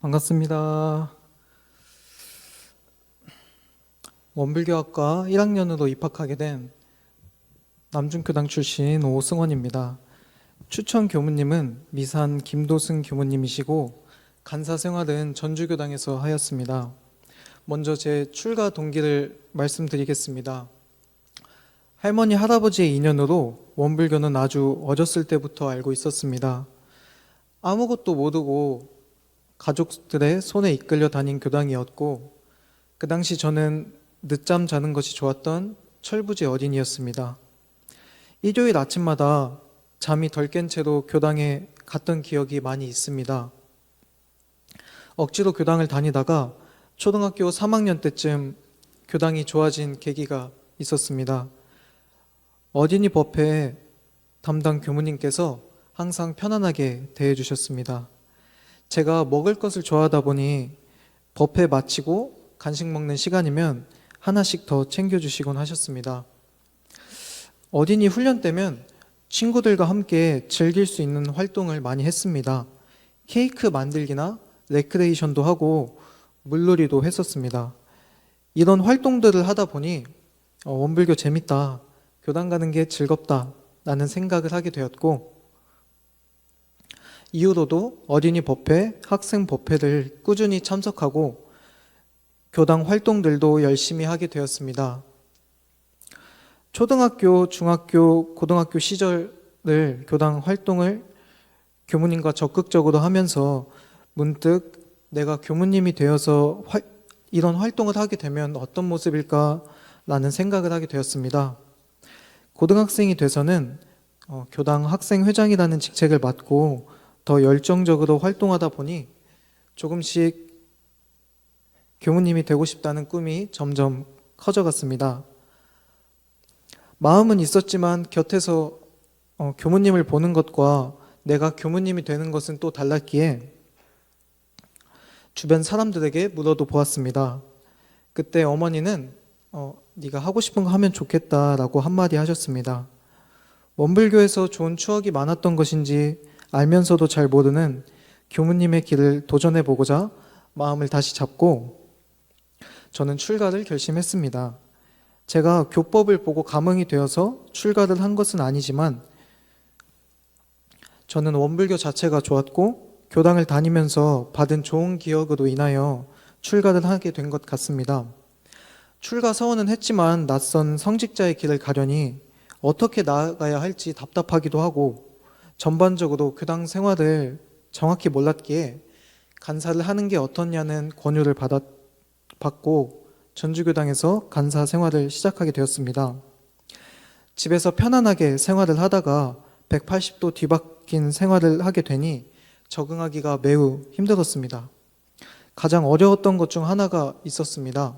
반갑습니다. 원불교학과 1학년으로 입학하게 된 남중교당 출신 오승원입니다. 추천 교무님은 미산 김도승 교무님이시고 간사 생활은 전주교당에서 하였습니다. 먼저 제 출가 동기를 말씀드리겠습니다. 할머니 할아버지의 인연으로 원불교는 아주 어렸을 때부터 알고 있었습니다. 아무것도 모르고 가족들의 손에 이끌려 다닌 교당이었고 그 당시 저는 늦잠 자는 것이 좋았던 철부지 어린이였습니다. 일요일 아침마다 잠이 덜 깬 채로 교당에 갔던 기억이 많이 있습니다. 억지로 교당을 다니다가 초등학교 3학년 때쯤 교당이 좋아진 계기가 있었습니다. 어린이 법회 담당 교무님께서 항상 편안하게 대해주셨습니다. 제가 먹을 것을 좋아하다 보니 법회 마치고 간식 먹는 시간이면 하나씩 더 챙겨주시곤 하셨습니다. 어린이 훈련 때면 친구들과 함께 즐길 수 있는 활동을 많이 했습니다. 케이크 만들기나 레크레이션도 하고 물놀이도 했었습니다. 이런 활동들을 하다 보니 어, 원불교 재밌다, 교당 가는 게 즐겁다 라는 생각을 하게 되었고 이후로도 어린이 법회, 학생 법회를 꾸준히 참석하고 교당 활동들도 열심히 하게 되었습니다. 초등학교, 중학교, 고등학교 시절을 교당 활동을 교무님과 적극적으로 하면서 문득 내가 교무님이 되어서 활- 이런 활동을 하게 되면 어떤 모습일까라는 생각을 하게 되었습니다. 고등학생이 돼서는 어, 교당 학생회장이라는 직책을 맡고 더 열정적으로 활동하다 보니 조금씩 교무님이 되고 싶다는 꿈이 점점 커져갔습니다. 마음은 있었지만 곁에서 어, 교무님을 보는 것과 내가 교무님이 되는 것은 또 달랐기에 주변 사람들에게 물어도 보았습니다. 그때 어머니는 어, 네가 하고 싶은 거 하면 좋겠다라고 한마디 하셨습니다. 원불교에서 좋은 추억이 많았던 것인지 알면서도 잘 모르는 교무님의 길을 도전해 보고자 마음을 다시 잡고 저는 출가를 결심했습니다. 제가 교법을 보고 감흥이 되어서 출가를 한 것은 아니지만 저는 원불교 자체가 좋았고 교당을 다니면서 받은 좋은 기억으로 인하여 출가를 하게 된 것 같습니다. 출가 서원은 했지만 낯선 성직자의 길을 가려니 어떻게 나아가야 할지 답답하기도 하고 전반적으로 교당 생활을 정확히 몰랐기에 간사를 하는 게 어떻냐는 권유를 받았, 받고 전주교당에서 간사 생활을 시작하게 되었습니다. 집에서 편안하게 생활을 하다가 180도 뒤바뀐 생활을 하게 되니 적응하기가 매우 힘들었습니다. 가장 어려웠던 것 중 하나가 있었습니다.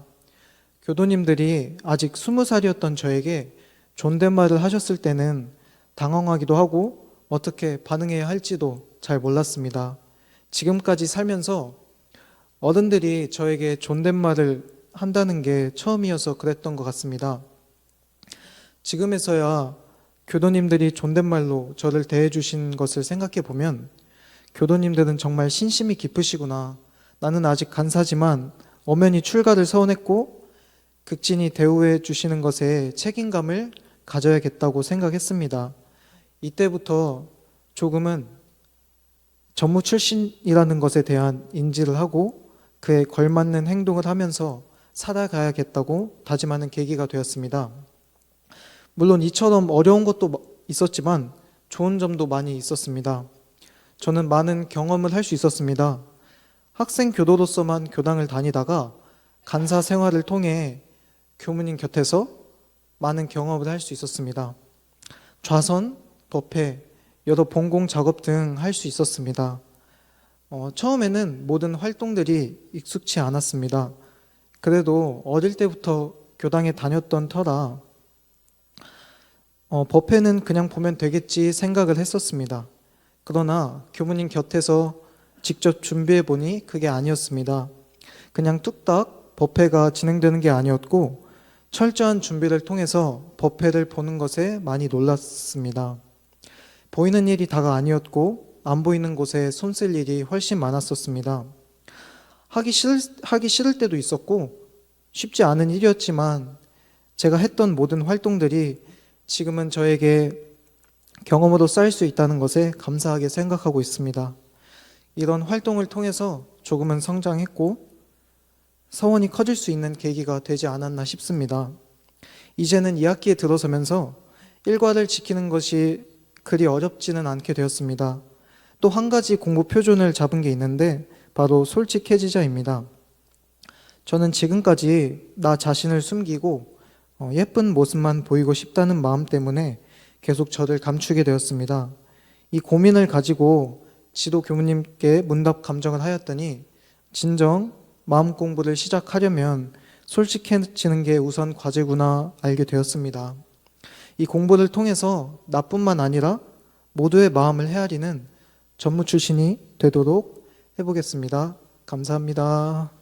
교도님들이 아직 20살이었던 저에게 존댓말을 하셨을 때는 당황하기도 하고 어떻게 반응해야 할지도 잘 몰랐습니다. 지금까지 살면서 어른들이 저에게 존댓말을 한다는 게 처음이어서 그랬던 것 같습니다. 지금에서야 교도님들이 존댓말로 저를 대해주신 것을 생각해 보면 교도님들은 정말 신심이 깊으시구나. 나는 아직 간사지만 엄연히 출가를 서원했고 극진히 대우해 주시는 것에 책임감을 가져야겠다고 생각했습니다. 이때부터 조금은 전무 출신이라는 것에 대한 인지를 하고 그에 걸맞는 행동을 하면서 살아가야겠다고 다짐하는 계기가 되었습니다. 물론 이처럼 어려운 것도 있었지만 좋은 점도 많이 있었습니다. 저는 많은 경험을 할 수 있었습니다. 학생 교도로서만 교당을 다니다가 간사 생활을 통해 교무님 곁에서 많은 경험을 할 수 있었습니다. 좌선, 법회, 여러 본공 작업 등 할 수 있었습니다. 어, 처음에는 모든 활동들이 익숙치 않았습니다. 그래도 어릴 때부터 교당에 다녔던 터라 어, 법회는 그냥 보면 되겠지 생각을 했었습니다. 그러나 교무님 곁에서 직접 준비해 보니 그게 아니었습니다. 그냥 뚝딱 법회가 진행되는 게 아니었고 철저한 준비를 통해서 법회를 보는 것에 많이 놀랐습니다. 보이는 일이 다가 아니었고 안 보이는 곳에 손 쓸 일이 훨씬 많았었습니다. 하기 싫, 하기 싫을 때도 있었고 쉽지 않은 일이었지만 제가 했던 모든 활동들이 지금은 저에게 경험으로 쌓일 수 있다는 것에 감사하게 생각하고 있습니다. 이런 활동을 통해서 조금은 성장했고 서원이 커질 수 있는 계기가 되지 않았나 싶습니다. 이제는 2학기에 들어서면서 일과를 지키는 것이 그리 어렵지는 않게 되었습니다. 또 한 가지 공부 표준을 잡은 게 있는데 바로 솔직해지자입니다. 저는 지금까지 나 자신을 숨기고 어, 예쁜 모습만 보이고 싶다는 마음 때문에 계속 저를 감추게 되었습니다. 이 고민을 가지고 지도 교무님께 문답 감정을 하였더니 진정 마음 공부를 시작하려면 솔직해지는 게 우선 과제구나 알게 되었습니다. 이 공부를 통해서 나뿐만 아니라 모두의 마음을 헤아리는 전무 출신이 되도록 해보겠습니다. 감사합니다.